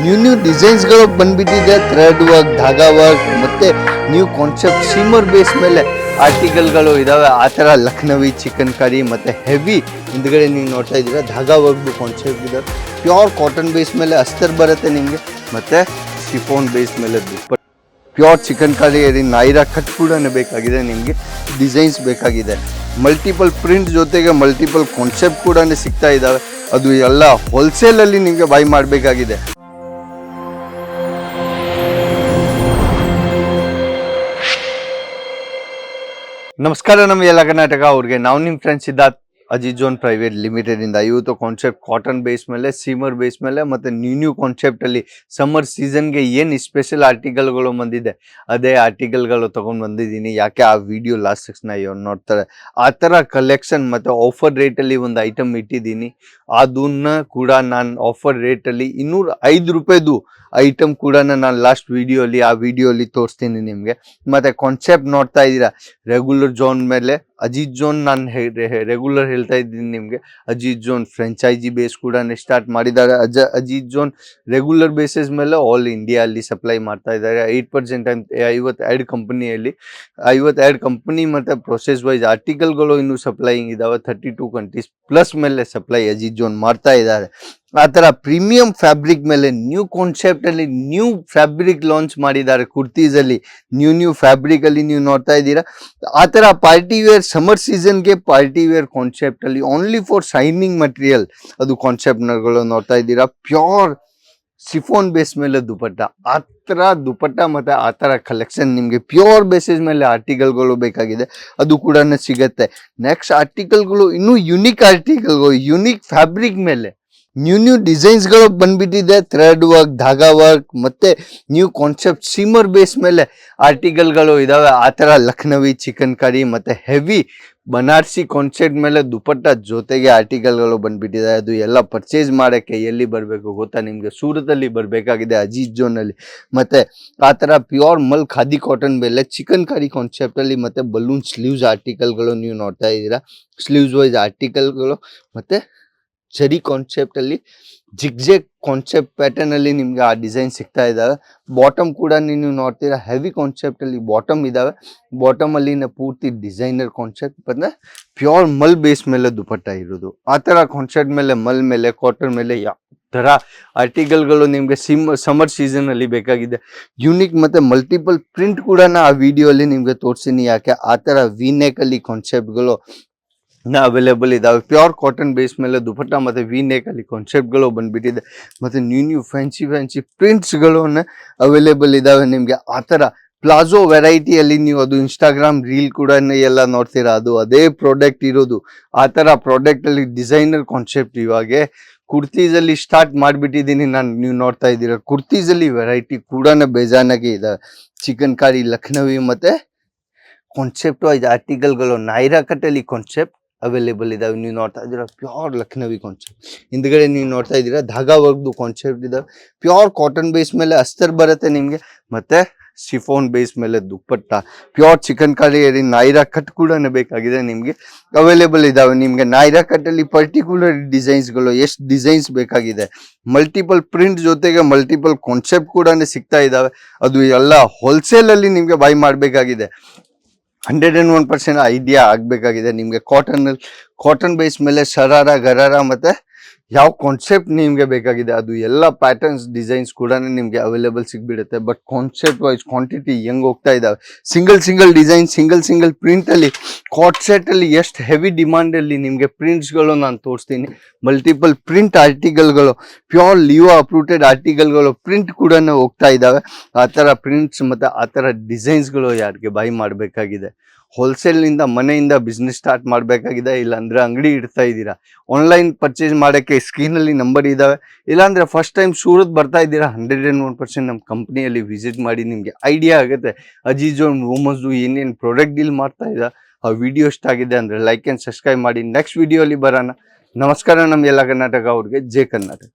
New new ಡಿಸೈನ್ಸ್ಗಳು ಬಂದ್ಬಿಟ್ಟಿದೆ thread work ಧಾಗ ವರ್ಕ್ ಮತ್ತು ನ್ಯೂ ಕಾನ್ಸೆಪ್ಟ್ ಸಿಮರ್ ಬೇಸ್ ಮೇಲೆ ಆರ್ಟಿಕಲ್ಗಳು ಇದಾವೆ. ಆ ಥರ ಲಕ್ನವಿ ಚಿಕನ್ ಕರಿ ಮತ್ತು ಹೆವಿ ಹಿಂದ್ಗಡೆ ನೀವು ನೋಡ್ತಾ ಇದ್ದೀರ, ಧಾಗ ವರ್ಕ್ದು ಕಾನ್ಸೆಪ್ಟ್ ಇದೆ. ಪ್ಯೂರ್ ಕಾಟನ್ ಬೇಸ್ ಮೇಲೆ ಅಸ್ತರ್ ಬರುತ್ತೆ ನಿಮಗೆ, ಮತ್ತು ಸಿಫೋನ್ ಬೇಸ್ ಮೇಲೆ dupatta. Pure chikankari Naira cut ಕೂಡ ಬೇಕಾಗಿದೆ ನಿಮಗೆ ಡಿಸೈನ್ಸ್ ಬೇಕಾಗಿದೆ. ಮಲ್ಟಿಪಲ್ ಪ್ರಿಂಟ್ ಜೊತೆಗೆ ಮಲ್ಟಿಪಲ್ ಕಾನ್ಸೆಪ್ಟ್ ಕೂಡ ಸಿಗ್ತಾ ಇದ್ದಾವೆ. ಅದು ಎಲ್ಲ ಹೋಲ್ಸೇಲಲ್ಲಿ ನಿಮಗೆ ಬೈ ಮಾಡಬೇಕಾಗಿದೆ. ನಮಸ್ಕಾರ ನಮ್ಮ ಎಲ್ಲ ಕರ್ನಾಟಕ ಅವ್ರಿಗೆ. ನಾವು ನಿಮ್ಮ friends Siddharth Ajit zone private limited ಇಂದ ಇವತ್ತು ಕಾನ್ಸೆಪ್ಟ್ ಕಾಟನ್ ಬೇಸ್ ಮೇಲೆ ಸೀಮರ್ ಬೇಸ್ ಮೇಲೆ ಮತ್ತೆ ನ್ಯೂ ನ್ಯೂ ಕಾನ್ಸೆಪ್ಟ್ ಅಲ್ಲಿ ಸಮ್ಮರ್ ಸೀಸನ್ಗೆ ಏನು ಸ್ಪೆಷಲ್ ಆರ್ಟಿಕಲ್ಗಳು ಬಂದಿದೆ, ಅದೇ ಆರ್ಟಿಕಲ್ಗಳು ತಗೊಂಡ್ ಬಂದಿದ್ದೀನಿ. ಯಾಕೆ ಆ ವಿಡಿಯೋ ಲಾಸ್ಟ್ ಸೆಕ್ಷನ್ ಇವ್ರು ನೋಡ್ತಾರೆ. ಆ ಥರ ಕಲೆಕ್ಷನ್ ಮತ್ತೆ ಆಫರ್ ರೇಟಲ್ಲಿ ಒಂದು ಐಟಮ್ ಇಟ್ಟಿದ್ದೀನಿ. ಅದನ್ನ ಕೂಡ ನಾನು ಆಫರ್ ರೇಟಲ್ಲಿ ಇನ್ನೂರ ಐದು ರೂಪಾಯಿದು ಐಟಮ್ ಕೂಡ ನಾನು ಲಾಸ್ಟ್ ವಿಡಿಯೋಲಿ ಆ ವಿಡಿಯೋಲಿ ತೋರಿಸ್ತೀನಿ ನಿಮಗೆ. ಮತ್ತೆ ಕಾನ್ಸೆಪ್ಟ್ ನೋಡ್ತಾ ಇದ್ದೀರಾ? ರೆಗ್ಯುಲರ್ ಜೋನ್ ಮೇಲೆ ಅಜಿತ್ ಜೋನ್ ನಾನು ರೆಗ್ಯುಲರ್ ಹೇಳ್ತಾ ಇದ್ದೀನಿ ನಿಮಗೆ. ಅಜಿತ್ ಜೋನ್ ಫ್ರೆಂಚೈಸಿ ಬೇಸ್ ಕೂಡ ಸ್ಟಾರ್ಟ್ ಮಾಡಿದ್ದಾರೆ. ಅಜ, ಅಜಿತ್ ಜೋನ್ ರೆಗ್ಯುಲರ್ ಬೇಸಿಸ್ ಮೇಲೆ ಆಲ್ ಇಂಡಿಯಾ ಅಲ್ಲಿ ಸಪ್ಲೈ ಮಾಡ್ತಾ ಇದ್ದಾರೆ. ಏಯ್ಟ್ ಪರ್ಸೆಂಟ್ ಐವತ್ತೆರಡು ಕಂಪನಿಯಲ್ಲಿ ಐವತ್ತೆರಡು ಕಂಪನಿ ಮತ್ತು ಪ್ರೊಸೆಸ್ ವೈಸ್ ಆರ್ಟಿಕಲ್ಗಳು ಇನ್ನೂ ಸಪ್ಲೈಯಿಂಗ್ ಇದಾವೆ. ಥರ್ಟಿ ಟೂ ಕಂಟ್ರೀಸ್ ಪ್ಲಸ್ ಮೇಲೆ ಸಪ್ಲೈ ಅಜಿತ್ ಜೋನ್ ಮಾಡ್ತಾ ಇದ್ದಾರೆ. ಆ ಥರ ಪ್ರೀಮಿಯಂ ಫ್ಯಾಬ್ರಿಕ್ ಮೇಲೆ ನ್ಯೂ ಕಾನ್ಸೆಪ್ಟಲ್ಲಿ ನ್ಯೂ ಫ್ಯಾಬ್ರಿಕ್ ಲಾಂಚ್ ಮಾಡಿದ್ದಾರೆ ಕುರ್ತೀಸಲ್ಲಿ. ನ್ಯೂ ನ್ಯೂ ಫ್ಯಾಬ್ರಿಕಲ್ಲಿ ನೀವು ನೋಡ್ತಾ ಇದ್ದೀರಾ. ಆ ಥರ ಪಾರ್ಟಿ ವೇರ್ ಸಮರ್ ಸೀಸನ್ಗೆ ಪಾರ್ಟಿ ವೇರ್ ಕಾನ್ಸೆಪ್ಟಲ್ಲಿ ಓನ್ಲಿ ಫಾರ್ ಶೈನಿಂಗ್ ಮಟೀರಿಯಲ್ ಅದು ಕಾನ್ಸೆಪ್ಟ್ಗಳು ನೋಡ್ತಾ ಇದ್ದೀರಾ. ಪ್ಯೂರ್ ಸಿಫೋನ್ ಬೇಸ್ ಮೇಲೆ ದುಪಟ್ಟ. ಆ ಥರ ದುಪಟ್ಟ ಮತ್ತು ಆ ಥರ ಕಲೆಕ್ಷನ್ ನಿಮಗೆ ಪ್ಯೂರ್ ಬೇಸಿಸ್ ಮೇಲೆ ಆರ್ಟಿಕಲ್ಗಳು ಬೇಕಾಗಿದೆ. ಅದು ಕೂಡ ಸಿಗತ್ತೆ. ನೆಕ್ಸ್ಟ್ ಆರ್ಟಿಕಲ್ಗಳು ಇನ್ನೂ ಯುನಿಕ್ ಆರ್ಟಿಕಲ್ಗಳು ಯುನಿಕ್ ಫ್ಯಾಬ್ರಿಕ್ ಮೇಲೆ. ನ್ಯೂ ನ್ಯೂ ಡಿಸೈನ್ಸ್ಗಳು ಬಂದ್ಬಿಟ್ಟಿದೆ ಥ್ರೆಡ್ ವರ್ಕ್ ಧಾಗಾ ವರ್ಕ್ ಮತ್ತು ನ್ಯೂ ಕಾನ್ಸೆಪ್ಟ್ ಸಿಮರ್ ಬೇಸ್ ಮೇಲೆ ಆರ್ಟಿಕಲ್ಗಳು ಇದ್ದಾವೆ ಆ ಥರ ಲಕ್ನವಿ ಚಿಕನ್ ಕರಿ ಮತ್ತು ಹೆವಿ ಬನಾರಸಿ ಕಾನ್ಸೆಪ್ಟ್ ಮೇಲೆ ದುಪಟ್ಟ ಜೊತೆಗೆ ಆರ್ಟಿಕಲ್ಗಳು ಬಂದ್ಬಿಟ್ಟಿದೆ. ಅದು ಎಲ್ಲ ಪರ್ಚೇಸ್ ಮಾಡೋಕ್ಕೆ ಎಲ್ಲಿ ಬರಬೇಕು ಗೊತ್ತಾ ನಿಮಗೆ? ಸೂರತಲ್ಲಿ ಬರಬೇಕಾಗಿದೆ, ಅಜೀಜ್ ಜೋನಲ್ಲಿ ಮತ್ತು ಆ ಥರ ಪ್ಯೂರ್ ಮಲ್ ಖಾದಿ ಕಾಟನ್ ಮೇಲೆ ಚಿಕನ್ ಕರಿ ಕಾನ್ಸೆಪ್ಟಲ್ಲಿ ಮತ್ತು ಬಲೂನ್ ಸ್ಲೀವ್ಸ್ ಆರ್ಟಿಕಲ್ಗಳು ನೀವು ನೋಡ್ತಾ ಇದ್ದೀರಾ. ಸ್ಲೀವ್ಸ್ ವೈಸ್ ಆರ್ಟಿಕಲ್ಗಳು ಮತ್ತೆ ಜರಿ ಕಾನ್ಸೆಪ್ಟಲ್ಲಿ ಜಿಗ್ಜೆಗ್ ಕಾನ್ಸೆಪ್ಟ್ ಪ್ಯಾಟರ್ನ್ ಅಲ್ಲಿ ನಿಮ್ಗೆ ಆ ಡಿಸೈನ್ ಸಿಗ್ತಾ ಇದ್ದಾವೆ ಬಾಟಮ್ ಕೂಡ ನೀವು ನೋಡ್ತೀರಾ ಹೆವಿ ಕಾನ್ಸೆಪ್ಟ್ ಅಲ್ಲಿ ಬಾಟಮ್ ಇದಾವೆ. ಬಾಟಮ್ ಅಲ್ಲಿ ಪೂರ್ತಿ ಡಿಸೈನರ್ ಕಾನ್ಸೆಪ್ಟ್ ಬಂದ್ರೆ ಪ್ಯೂರ್ ಮಲ್ ಬೇಸ್ ಮೇಲೆ ದುಪಟ್ಟ ಇರೋದು. ಆ ತರ ಕಾನ್ಸೆಪ್ಟ್ ಮೇಲೆ, ಮಲ್ ಮೇಲೆ ಕಾಟನ್ ಮೇಲೆ ಯಾವ ತರ ಆರ್ಟಿಕಲ್ಗಳು ನಿಮ್ಗೆ ಸಿಮ್ ಸಮರ್ ಸೀಸನ್ ಅಲ್ಲಿ ಬೇಕಾಗಿದೆ. ಯುನಿಕ್ ಮತ್ತೆ ಮಲ್ಟಿಪಲ್ ಪ್ರಿಂಟ್ ಕೂಡ ನಾ ಆ ವಿಡಿಯೋ ಅಲ್ಲಿ ನಿಮ್ಗೆ ತೋರಿಸಿನಿ ಯಾಕೆ? ಆ ತರ ವಿ ನೆಕ್ ಕಾನ್ಸೆಪ್ಟ್ಗಳು ಅವೈಲೇಬಲ್ ಇದ್ದಾವೆ ಪ್ಯೂರ್ ಕಾಟನ್ ಬೇಸ್ ಮೇಲೆ ದುಪಟ್ಟ ಮತ್ತು ವಿ ನೆಕ್ ಅಲ್ಲಿ ಕಾನ್ಸೆಪ್ಟ್ಗಳು ಬಂದುಬಿಟ್ಟಿದೆ. ಮತ್ತು ನ್ಯೂ ನ್ಯೂ ಫ್ಯಾನ್ಸಿ ಫ್ಯಾನ್ಸಿ ಪ್ರಿಂಟ್ಸ್ಗಳು ಅವೈಲೇಬಲ್ ಇದ್ದಾವೆ ನಿಮಗೆ. ಆ ಥರ ಪ್ಲಾಜೋ ವೆರೈಟಿಯಲ್ಲಿ ನೀವು ಅದು ಇನ್ಸ್ಟಾಗ್ರಾಮ್ ರೀಲ್ ಕೂಡ ಎಲ್ಲ ನೋಡ್ತೀರಾ. ಅದು ಅದೇ ಪ್ರಾಡಕ್ಟ್ ಇರೋದು. ಆ ಥರ ಪ್ರಾಡಕ್ಟಲ್ಲಿ ಡಿಸೈನರ್ ಕಾನ್ಸೆಪ್ಟ್ ಇವಾಗೆ. ಕುರ್ತೀಸಲ್ಲಿ ಸ್ಟಾರ್ಟ್ ಮಾಡಿಬಿಟ್ಟಿದ್ದೀನಿ ನಾನು. ನೀವು ನೋಡ್ತಾ ಇದ್ದೀರಾ. ಕುರ್ತೀಸಲ್ಲಿ ವೆರೈಟಿ ಕೂಡ ಬೇಜಾನಾಗೆ ಇದೆ. ಚಿಕನ್ ಕಾರಿ ಲಕ್ನವಿ ಮತ್ತು ಕಾನ್ಸೆಪ್ಟ್ ವೈಸ್ ಆರ್ಟಿಕಲ್ಗಳು ನೈರಾ ಕಟ್ಟಲ್ಲಿ ಕಾನ್ಸೆಪ್ಟ್ ಅವೈಲೇಬಲ್ ಇದಾವೆ. ನೀವು ನೋಡ್ತಾ ಇದ್ದೀರಾ ಪ್ಯೂರ್ ಲಕ್ನವಿ ಕಾನ್ಸೆಪ್ಟ್ ಹಿಂದ್ಗಡೆ ನೀವು ನೋಡ್ತಾ ಇದ್ದೀರಾ ಧಾಗಾ ವರ್ಕ್ದು ಕಾನ್ಸೆಪ್ಟ್ ಇದಾವೆ. ಪ್ಯೂರ್ ಕಾಟನ್ ಬೇಸ್ ಮೇಲೆ ಅಸ್ತರ್ ಬರುತ್ತೆ ನಿಮಗೆ. ಮತ್ತೆ ಶಿಫೋನ್ ಬೇಸ್ ಮೇಲೆ dupatta. Pure chikankari Naira cut ಕೂಡ ಬೇಕಾಗಿದೆ ನಿಮಗೆ. ಅವೈಲೇಬಲ್ ಇದಾವೆ ನಿಮಗೆ. ನಾಯಿರಾ ಕಟ್ಟಲ್ಲಿ ಪರ್ಟಿಕ್ಯುಲರ್ ಡಿಸೈನ್ಸ್ಗಳು ಎಷ್ಟು ಡಿಸೈನ್ಸ್ ಬೇಕಾಗಿದೆ. ಮಲ್ಟಿಪಲ್ ಪ್ರಿಂಟ್ ಜೊತೆಗೆ ಮಲ್ಟಿಪಲ್ ಕಾನ್ಸೆಪ್ಟ್ ಕೂಡ ಸಿಗ್ತಾ ಇದಾವೆ. ಅದು ಎಲ್ಲ ಹೋಲ್ಸೇಲಲ್ಲಿ ನಿಮಗೆ ಬೈ ಮಾಡಬೇಕಾಗಿದೆ. Hundred and one percent idea ಆಗಬೇಕಾಗಿದೆ. ನಿಮಗೆ ಕಾಟನಲ್ಲಿ ಕಾಟನ್ ಬೇಸ್ ಮೇಲೆ ಶರಾರ ಗರಾರ ಮತ್ತು ಯಾವ ಕಾನ್ಸೆಪ್ಟ್ ನಿಮಗೆ ಬೇಕಾಗಿದೆ, ಅದು ಎಲ್ಲ ಪ್ಯಾಟರ್ನ್ಸ್ ಡಿಸೈನ್ಸ್ ಕೂಡ ನಿಮಗೆ ಅವೈಲೇಬಲ್ ಸಿಗ್ಬಿಡುತ್ತೆ. ಬಟ್ ಕಾನ್ಸೆಪ್ಟ್ ವೈಸ್ ಕ್ವಾಂಟಿಟಿ ಹೆಂಗ್ ಹೋಗ್ತಾ ಇದ್ದಾವೆ single single design single single ಪ್ರಿಂಟಲ್ಲಿ ಕಾಟ್ ಎಷ್ಟು ಹೆವಿ ಡಿಮಾಂಡಲ್ಲಿ ನಿಮಗೆ ಪ್ರಿಂಟ್ಸ್ಗಳು ನಾನು ತೋರಿಸ್ತೀನಿ. ಮಲ್ಟಿಪಲ್ ಪ್ರಿಂಟ್ ಆರ್ಟಿಕಲ್ಗಳು ಪ್ಯೂರ್ ಲಿಯೋ ಅಪ್ರೂಟೆಡ್ ಆರ್ಟಿಕಲ್ಗಳು ಪ್ರಿಂಟ್ ಕೂಡ ಹೋಗ್ತಾ ಇದ್ದಾವೆ ಆ ಥರ ಪ್ರಿಂಟ್ಸ್ ಮತ್ತು ಆ ಥರ ಡಿಸೈನ್ಸ್ಗಳು ಯಾರಿಗೆ ಬೈ ಮಾಡಬೇಕಾಗಿದೆ? ಹೋಲ್ಸೇಲ್ನಿಂದ ಮನೆಯಿಂದ ಬಿಸ್ನೆಸ್ ಸ್ಟಾರ್ಟ್ ಮಾಡಬೇಕಾಗಿದೆ, ಇಲ್ಲಾಂದ್ರೆ ಅಂಗಡಿ ಇಡ್ತಾ ಇದ್ದೀರಾ? ಆನ್ಲೈನ್ ಪರ್ಚೇಸ್ ಮಾಡೋಕ್ಕೆ ಸ್ಕ್ರೀನಲ್ಲಿ ನಂಬರ್ ಇದ್ದಾವೆ ಇಲ್ಲಾಂದರೆ ಫಸ್ಟ್ ಟೈಮ್ ಸೂರತ್ ಬರ್ತಾ ಇದ್ದೀರಾ? ಹಂಡ್ರೆಡ್ ಆ್ಯಂಡ್ ಒನ್ ಪರ್ಸೆಂಟ್ ನಮ್ಮ ಕಂಪ್ನಿಯಲ್ಲಿ ವಿಸಿಟ್ ಮಾಡಿ ನಿಮಗೆ ಐಡಿಯಾ ಆಗುತ್ತೆ. ಅಜೀಜೋನ್ ವುಮನ್ಸ್ದು ಏನೇನು ಪ್ರಾಡಕ್ಟ್ ಡೀಲ್ ಮಾಡ್ತಾ ಇದ್ದ ಆ ವಿಡಿಯೋ ಇಷ್ಟ ಆಗಿದೆ ಅಂದರೆ ಲೈಕ್ ಆ್ಯಂಡ್ ಸಬ್ಸ್ಕ್ರೈಬ್ ಮಾಡಿ. ನೆಕ್ಸ್ಟ್ ವಿಡಿಯೋಲಿ ಬರೋಣ. ನಮಸ್ಕಾರ ನಮ್ಮ ಎಲ್ಲ ಕರ್ನಾಟಕ ಅವ್ರಿಗೆ. ಜೈ ಕರ್ನಾಟಕ.